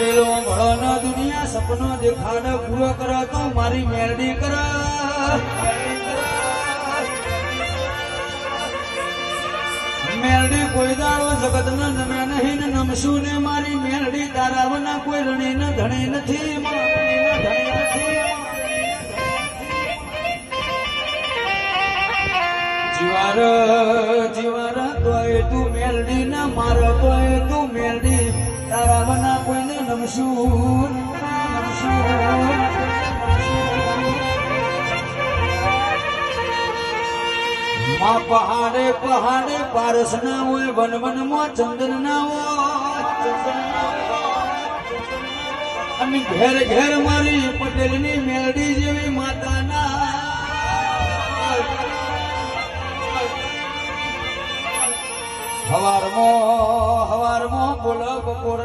પેલો ભળો દુનિયા, સપનો દેખાડ, પૂરો કરો તો મારી મેરડી કરો. મેરડી કોઈ દાળો જગત ન નમે નહીં નમશું ને મારી મેરડી તારાવના કોઈ રણી ન ધણી નથી જીવાર જીવાર તોય તું મેરડી ના માર નમશું નમશું માં પહાડે પહાડે પારસ ના હોય વન વનમાં ચંદન ના હોય. અને ઘેર ઘેર મારી પટેલની મેલડી જેવી માતા ના હવારમાં હવારમાં બોલો બપોર